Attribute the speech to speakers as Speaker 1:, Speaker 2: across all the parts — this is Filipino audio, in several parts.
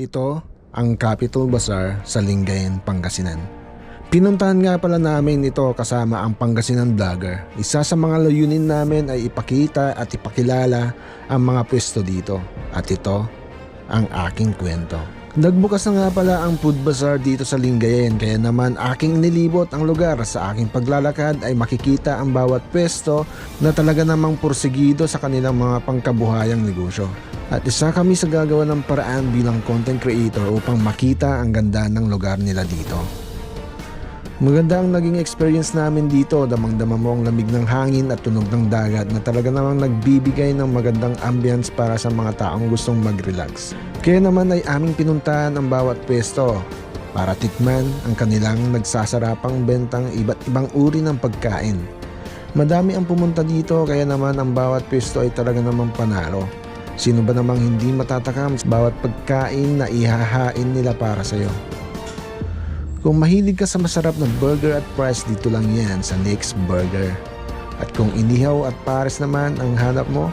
Speaker 1: Ito ang Capital Bazaar sa Lingayen, Pangasinan. Pinuntahan nga pala namin ito kasama ang Pangasinan Vlogger. Isa sa mga layunin namin ay ipakita at ipakilala ang mga pwesto dito. At ito ang aking kwento. Nagbukas na nga pala ang food bazaar dito sa Lingayen kaya naman aking nilibot ang lugar sa aking paglalakad ay makikita ang bawat pwesto na talaga namang porsigido sa kanilang mga pangkabuhayang negosyo. At isa kami sa gagawa ng paraan bilang content creator upang makita ang ganda ng lugar nila dito. Maganda ang naging experience namin dito, damang-dama mo ang lamig ng hangin at tunog ng dagat na talaga namang nagbibigay ng magandang ambience para sa mga taong gustong mag-relax. Kaya naman ay aming pinuntahan ang bawat pwesto para tikman ang kanilang nagsasarapang bentang iba't ibang uri ng pagkain. Madami ang pumunta dito kaya naman ang bawat pwesto ay talaga namang panalo. Sino ba namang hindi matatakam sa bawat pagkain na ihahain nila para sa'yo? Kung mahilig ka sa masarap na burger at fries, dito lang yan sa Nick's Burger. At kung inihaw at pares naman ang hanap mo,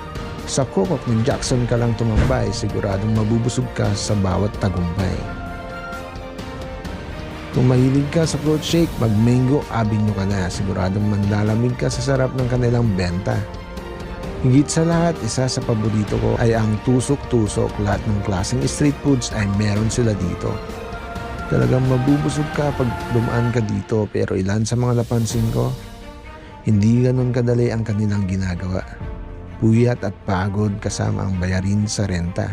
Speaker 1: sa Kokok ng Jackson ka lang tumambay, siguradong mabubusog ka sa bawat tagumpay. Kung mahilig ka sa fruit shake, mag Mango Avenue ka na, siguradong manlalamig ka sa sarap ng kanilang benta. Higit sa lahat, isa sa paborito ko ay ang tusok-tusok. Lahat ng klaseng street foods ay meron sila dito. Talagang mabubusog ka pag dumaan ka dito pero ilan sa mga napansin ko, hindi ganun kadali ang kanilang ginagawa. Puyat at pagod kasama ang bayarin sa renta.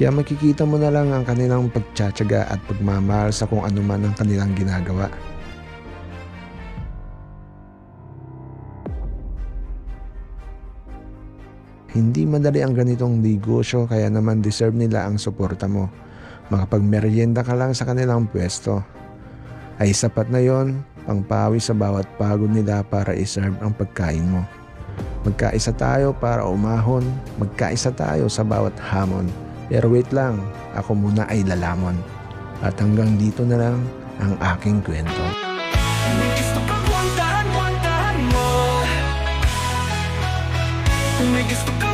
Speaker 1: Kaya makikita mo na lang ang kanilang pagtsatsaga at pagmamahal sa kung ano man ang kanilang ginagawa. Hindi madali ang ganitong negosyo kaya naman deserve nila ang suporta mo makapagmeryenda ka lang sa kanilang pwesto. Ay sapat na yon pangpawi sa bawat pagod nila para iserve ang pagkain mo. Magkaisa tayo para umahon, magkaisa tayo sa bawat hamon. Pero wait lang, ako muna ay lalamon. At hanggang dito na lang ang aking kwento.
Speaker 2: May gusto kang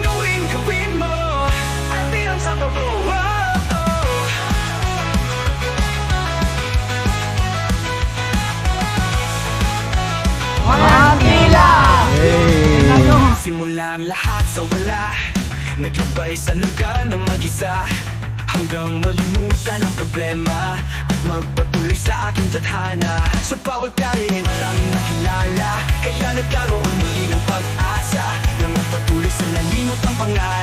Speaker 2: Simula ang lahat sa wala. Naglubay sa lugar ng mag-isa. Hanggang malimutan ang problema. At magpatuloy sa aking tadhana. Sa bawat biyahe lang nakilala. Kaya nagkaroon muli ng pag-asa. Na magpatuloy sa nalimot ang pangarap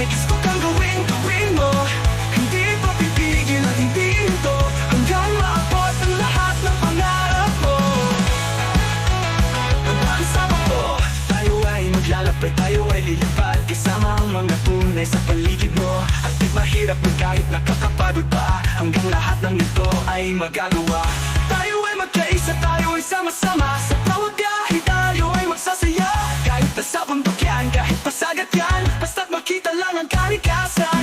Speaker 2: may gusto kang gawin, gawin mo. Hindi pa pipigil at hindi hinto Hanggang maabot ang lahat ng pangarap mo. Hanggang sa ko Tayo ay maglalapit, tayo ay lilipad. Kasama ang mga sa paligid mo. At di mahirap na kahit nakakapagod pa Hanggang lahat ng ito ay magagawa. Tayo ay magkaisa, tayo ay sama-sama. Sa tayo ay magsasaya. Kahit nasa bundok yan, kahit pasagat yan Makita lang ang kalikasan